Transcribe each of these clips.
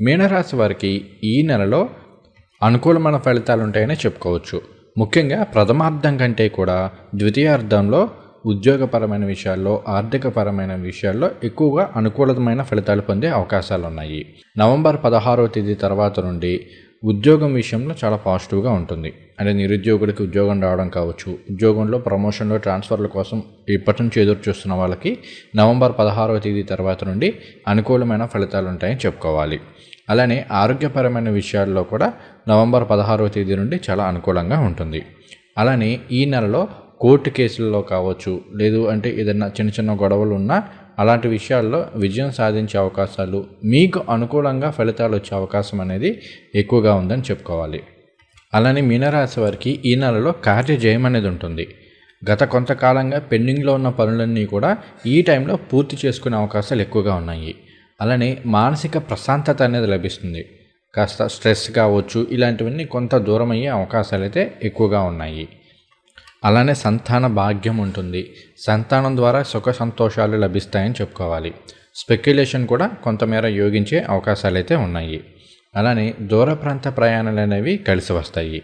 మీనరాశి వారికి ఈ నెలలో అనుకూలమైన ఫలితాలు ఉంటాయని చెప్పుకోవచ్చు. ముఖ్యంగా ప్రథమార్థం కంటే కూడా ద్వితీయార్థంలో ఉద్యోగపరమైన విషయాల్లో ఆర్థికపరమైన విషయాల్లో ఎక్కువగా అనుకూలమైన ఫలితాలు పొందే అవకాశాలు ఉన్నాయి నవంబర్ పదహారవ తేదీ తర్వాత నుండి ఉద్యోగం విషయంలో చాలా పాజిటివ్గా ఉంటుంది. అంటే నిరుద్యోగులకి ఉద్యోగం రావడం కావచ్చు ఉద్యోగంలో ప్రమోషన్లో ట్రాన్స్ఫర్ల కోసం ఇప్పటి నుంచి ఎదురు చూస్తున్న వాళ్ళకి నవంబర్ పదహారవ తేదీ తర్వాత నుండి అనుకూలమైన ఫలితాలు ఉంటాయని చెప్పుకోవాలి. అలానే ఆరోగ్యపరమైన విషయాల్లో కూడా నవంబర్ పదహారవ తేదీ నుండి చాలా అనుకూలంగా ఉంటుంది. అలానే ఈ నెలలో కోర్టు కేసుల్లో కావచ్చు లేదు అంటే ఏదైనా చిన్న చిన్న గొడవలు ఉన్నా అలాంటి విషయాల్లో విజయం సాధించే అవకాశాలు మీకు అనుకూలంగా ఫలితాలు వచ్చే అవకాశం అనేది ఎక్కువగా ఉందని చెప్పుకోవాలి. అలానే మీనరాశి వారికి ఈ నెలలో కార్యజయం అనేది ఉంటుంది. గత కొంతకాలంగా పెండింగ్లో ఉన్న పనులన్నీ కూడా ఈ టైంలో పూర్తి చేసుకునే అవకాశాలు ఎక్కువగా ఉన్నాయి. అలానే మానసిక ప్రశాంతత అనేది లభిస్తుంది. కాస్త స్ట్రెస్ కావచ్చు ఇలాంటివన్నీ కొంత దూరం అయ్యే అవకాశాలు అయితే ఎక్కువగా ఉన్నాయి. అలానే సంతాన భాగ్యం ఉంటుంది. సంతానం ద్వారా సుఖ సంతోషాలు లభిస్తాయని చెప్పుకోవాలి. స్పెక్యులేషన్ కూడా కొంతమేర యోగించే అవకాశాలు అయితే ఉన్నాయి. అలానే దూర ప్రాంత ప్రయాణాలు అనేవి కలిసి వస్తాయి.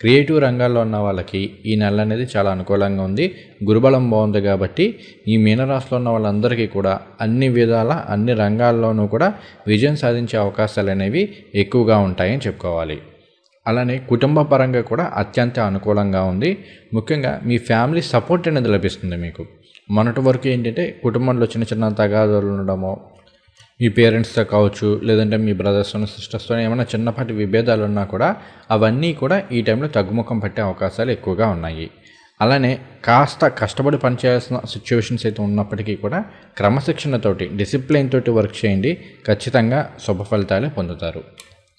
క్రియేటివ్ రంగాల్లో ఉన్న వాళ్ళకి ఈ నెల అనేది చాలా అనుకూలంగా ఉంది. గురుబలం బాగుంది కాబట్టి ఈ మీనరాశిలో ఉన్న వాళ్ళందరికీ కూడా అన్ని విధాల అన్ని రంగాల్లోనూ కూడా విజయం సాధించే అవకాశాలు అనేవి ఎక్కువగా ఉంటాయని చెప్పుకోవాలి. అలానే కుటుంబ పరంగా కూడా అత్యంత అనుకూలంగా ఉంది. ముఖ్యంగా మీ ఫ్యామిలీ సపోర్ట్ అనేది లభిస్తుంది మీకు. మొన్నటి వరకు ఏంటంటే కుటుంబంలో చిన్న చిన్న తగాదాలు ఉండడమో మీ పేరెంట్స్తో కావచ్చు లేదంటే మీ బ్రదర్స్తో సిస్టర్స్తో ఏమైనా చిన్నపాటి విభేదాలు ఉన్నా కూడా అవన్నీ కూడా ఈ టైంలో తగ్గుముఖం పట్టే అవకాశాలు ఎక్కువగా ఉన్నాయి. అలానే కాస్త కష్టపడి పనిచేయాల్సిన సిచ్యువేషన్స్ అయితే ఉన్నప్పటికీ కూడా క్రమశిక్షణతోటి డిసిప్లిన్ తోటి వర్క్ చేయండి. ఖచ్చితంగా శుభ ఫలితాలే పొందుతారు.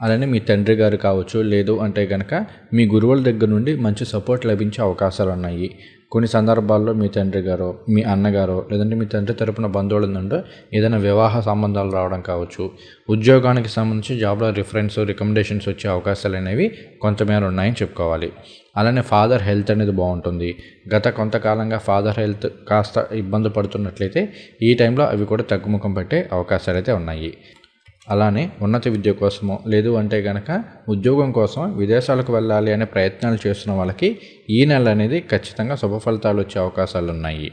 అలానే మీ తండ్రి గారు కావచ్చు లేదు అంటే కనుక మీ గురువుల దగ్గర నుండి మంచి సపోర్ట్ లభించే అవకాశాలు ఉన్నాయి. కొన్ని సందర్భాల్లో మీ తండ్రి గారో మీ అన్నగారో లేదంటే మీ తండ్రి తరపున బంధువుల నుండి ఏదైనా వివాహ సంబంధాలు రావడం కావచ్చు. ఉద్యోగానికి సంబంధించి జాబ్లో రిఫరెన్స్ రికమెండేషన్స్ వచ్చే అవకాశాలు అనేవి కొంతమేర ఉన్నాయని చెప్పుకోవాలి. అలానే ఫాదర్ హెల్త్ అనేది బాగుంటుంది. గత కొంతకాలంగా ఫాదర్ హెల్త్ కాస్త ఇబ్బంది పడుతున్నట్లయితే ఈ టైంలో అవి కూడా తగ్గుముఖం పెట్టే అవకాశాలు అయితే ఉన్నాయి. అలానే ఉన్నత విద్య కోసమో లేదు అంటే కనుక ఉద్యోగం కోసం విదేశాలకు వెళ్ళాలి అనే ప్రయత్నాలు చేస్తున్న వాళ్ళకి ఈ నెల అనేది ఖచ్చితంగా శుభ ఫలితాలు వచ్చే అవకాశాలు ఉన్నాయి